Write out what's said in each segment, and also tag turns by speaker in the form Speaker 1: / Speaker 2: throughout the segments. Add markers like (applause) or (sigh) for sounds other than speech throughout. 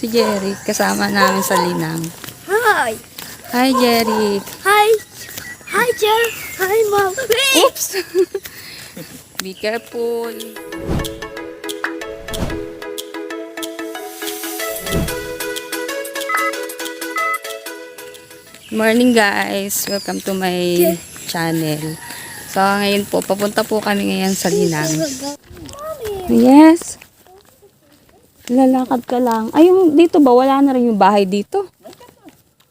Speaker 1: Si Jerry, kasama namin sa Linang.
Speaker 2: Hi.
Speaker 1: Hi, Jerry.
Speaker 2: Hi. Hi, Jer. Hi, Mom.
Speaker 1: Oops! (laughs) Be careful. Morning guys! Welcome to my channel. So ngayon po, papunta po kami ngayon sa Linang. Yes! Lalakad ka lang. Ay, yung dito ba? Wala na rin yung bahay dito?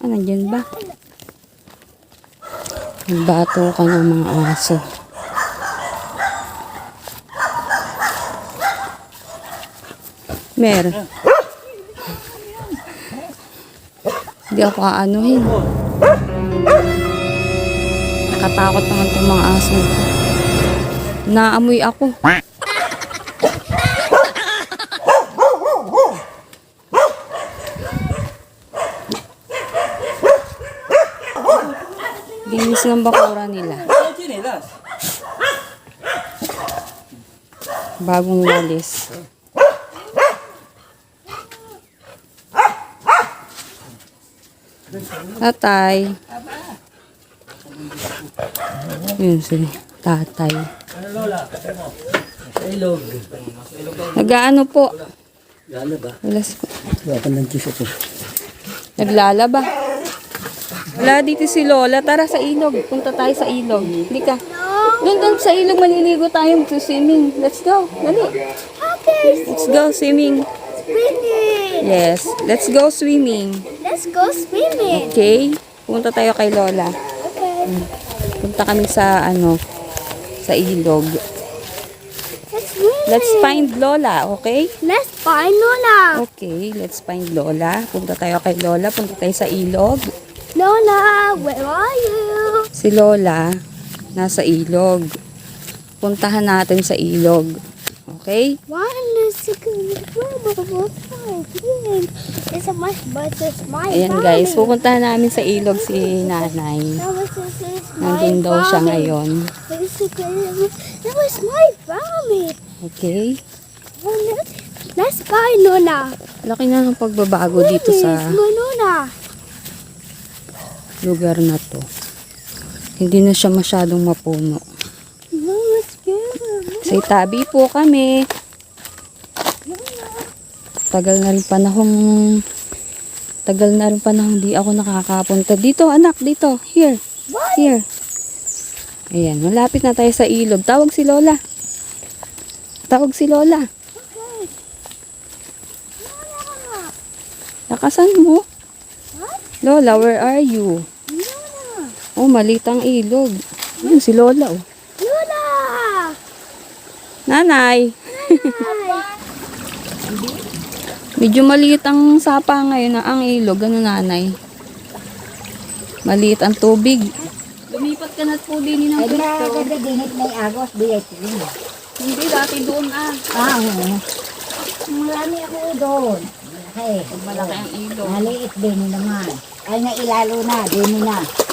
Speaker 1: Ah, nandyan ba? Bato ka ng mga aso. Mer. Hindi ako aanuhin. Nakatakot naman itong mga aso. Naamoy ako. Dinis ng bakura nila. Bagong walis. Tatay. Yun si tatay.
Speaker 3: Ilog.
Speaker 1: Nag-ano po?
Speaker 3: Lala ba?
Speaker 1: Walas po.
Speaker 3: Wala ka ng ako.
Speaker 1: Naglalaba. Wala dito si Lola. Tara sa ilog. Punta tayo sa ilog. Hindi ka. Doon doon sa ilog maliligo tayo to swimming. Let's go. Dali. Let's go swimming.
Speaker 2: Swimming.
Speaker 1: Yes. Let's go swimming.
Speaker 2: Let's go swimming.
Speaker 1: Okay? Punta tayo kay Lola.
Speaker 2: Okay.
Speaker 1: Punta kami sa ano sa ilog.
Speaker 2: Let's.
Speaker 1: Let's find Lola, okay?
Speaker 2: Let's find Lola.
Speaker 1: Okay, let's find Lola. Punta tayo kay Lola. Punta tayo sa ilog.
Speaker 2: Lola, where are you?
Speaker 1: Si Lola, nasa ilog. Puntahan natin sa ilog. Okay?
Speaker 2: One good It's a much better smile.
Speaker 1: Ayan guys, pupuntahan namin sa ilog si nanay. Nandun daw siya ngayon.
Speaker 2: That was my vomit.
Speaker 1: Okay?
Speaker 2: Let's buy Nona.
Speaker 1: Laki na ng pagbabago dito sa
Speaker 2: Where is my Nona?
Speaker 1: Lugar na to. Hindi na siya masyadong mapuno. Sa Itabi po kami. Tagal na rin panahong tagal na rin panahong di ako nakakapunta. Dito anak, dito. Here. Here. Ayan, malapit na tayo sa ilog. Tawag si Lola. Tawag si Lola. Lakasan mo. Lola, where are you?
Speaker 2: Nona.
Speaker 1: Oh, maliit ang ilog. Ayun, si Lola, oh.
Speaker 2: Nona.
Speaker 1: Nanay. Medyo maliit ang sapa ngayon na ang ilog. Ano nanay? Maliit ang tubig. Lumipat ka na po din ng
Speaker 4: Ay, maganda dinit may agos, biyay.
Speaker 1: Hindi, dati doon ah.
Speaker 4: Ah, oo. Marami ako doon. Malaki.
Speaker 1: Malaki ang ilog.
Speaker 4: Maliit din naman. Ay, na ilalo na, din na.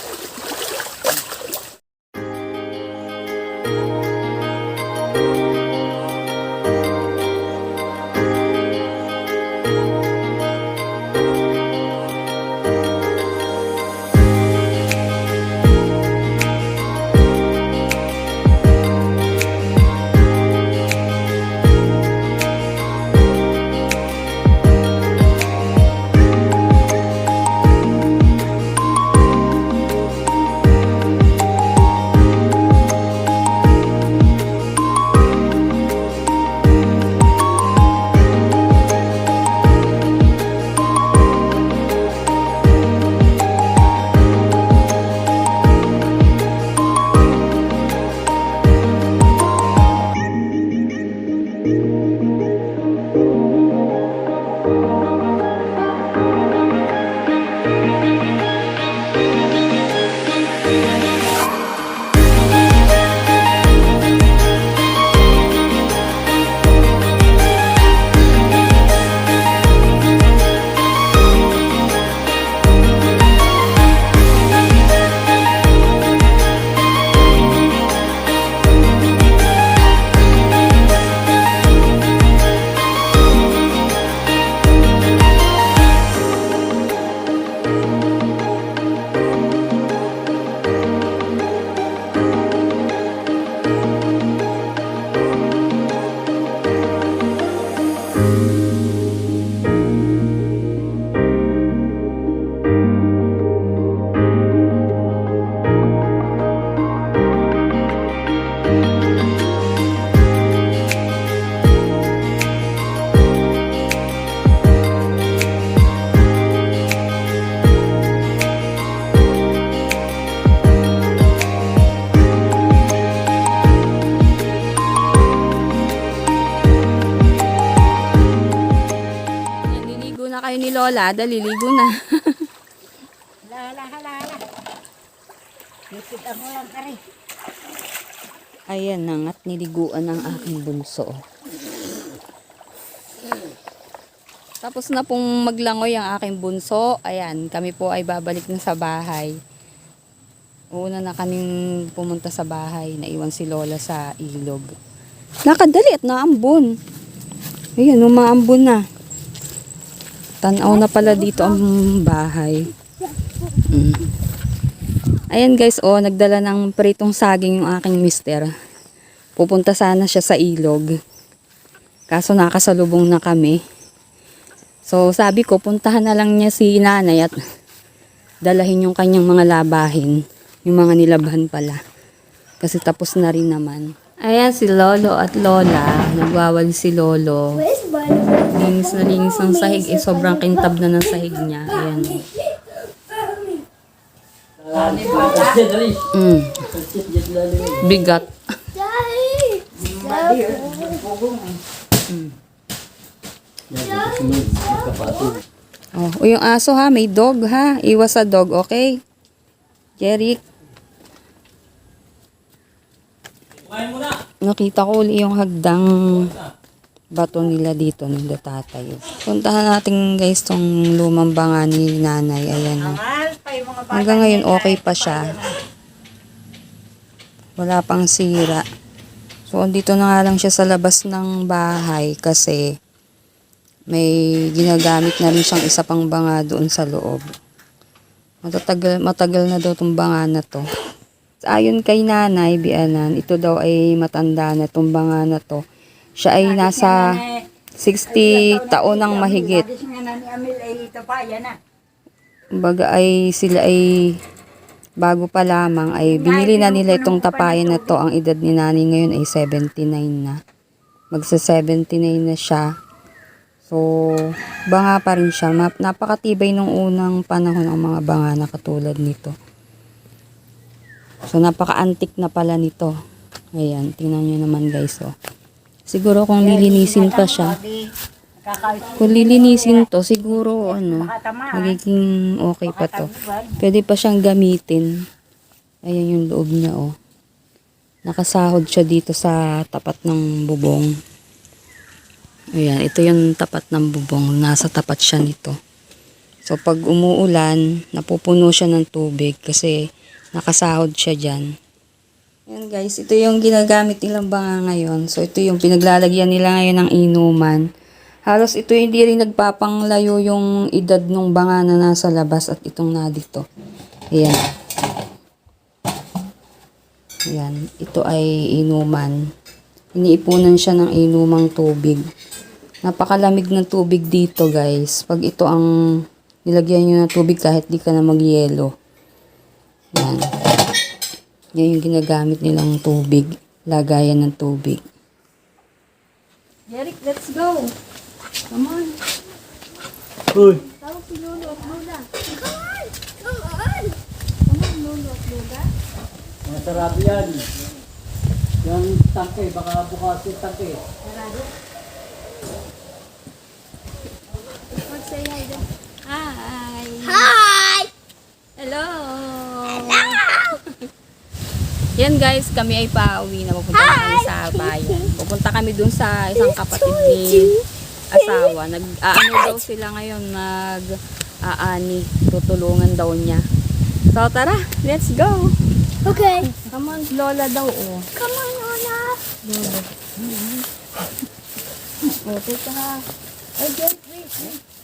Speaker 1: Na kayo ni Lola. Dali, ligo na. (laughs)
Speaker 4: Hala, hala, hala, hala. Lipid ako lang kari.
Speaker 1: Ayan na nga't niliguan ng aking bunso. Tapos na pong maglangoy ang aking bunso. Ayan, kami po ay babalik na sa bahay. Una na kaming pumunta sa bahay. Naiwan si Lola sa ilog. Nakadali at naambon. Ayan, umaambon na. Tanaw na pala dito ang bahay. Mm. Ayan guys, oh, nagdala ng pritong saging yung aking mister. Pupunta sana siya sa ilog. Kaso nakasalubong na kami. So sabi ko, puntahan na lang niya si nanay at dalahin yung kanyang mga labahin. Yung mga nilabhan pala. Kasi tapos na rin naman. Ayan si Lolo at Lola. Nagwawal si Lolo. Linis na linis ng sahig. Eh, sobrang kintab na ng sahig niya. Ayan. Mm. Bigat.
Speaker 3: Kapatid.
Speaker 1: Oh, o yung aso ha, may dog ha. Iwas sa dog, okay? Jeric. Nakita ko uli yung hagdang bato nila dito nila tatay. Puntahan natin guys tong lumang banga ni nanay. Ayan. Hanggang ngayon okay pa siya. Wala pang sira. So, dito na nga lang siya sa labas ng bahay kasi may ginagamit na rin siyang isa pang banga doon sa loob. Matatagal, matagal na daw itong banga na to. Ayon kay nanay, Bianan, ito daw ay matanda na itong banga na to. Siya ay nasa 60 taon ng mahigit. Baga ay sila ay bago pa lamang ay binili na nila itong tapayan na to. Ang edad ni nani ngayon ay 79 na. Magsa 79 na siya. So, banga pa rin siya. Napakatibay nung unang panahon ang mga banga na katulad nito. So, napaka-antik na pala nito. Ayan, tingnan nyo naman guys. Oh. Siguro kung lilinisin pa siya,
Speaker 4: kakal.
Speaker 1: kung lilinisin to, siguro ano, magiging okay pa to. Pwede pa siyang gamitin. Ayan yung loob niya, oh. Nakasahod siya dito sa tapat ng bubong. Ayan, ito yung tapat ng bubong. Nasa tapat siya nito. So, pag umuulan, napupuno siya ng tubig kasi nakasahod siya dyan. Ayan guys, ito yung ginagamit nilang banga ngayon. So, ito yung pinaglalagyan nila ngayon ng inuman. Halos ito hindi rin nagpapanglayo yung edad ng banga na nasa labas at itong na dito. Ayan. Ayan. Ito ay inuman. Iniipunan siya ng inumang tubig. Napakalamig ng tubig dito guys. Pag ito ang nilagyan nyo ng tubig kahit di ka na magyelo. Yan. Yan yung ginagamit nilang tubig. Lagayan ng tubig. Jeric, let's go. Come on.
Speaker 3: Uy.
Speaker 2: Tawag si Lolo at Lola. Come on! Come on! Come on, Lolo at Lola.
Speaker 3: Masarap yan. Yung tangke, baka bukas yung tangke.
Speaker 2: Mag-say hi. Hi! Hi!
Speaker 1: Hello! Yan guys, kami ay pauwi na. Pupunta na kami sa bayan. Pupunta kami dun sa isang kapatid ni asawa. Nag, aano daw sila ngayon, nag aani. Tutulungan daw niya. So tara, let's go!
Speaker 2: Okay.
Speaker 1: Come on, Lola daw oh.
Speaker 2: Come on, Lola.
Speaker 1: Oh, teka ha.
Speaker 2: Okay, wait.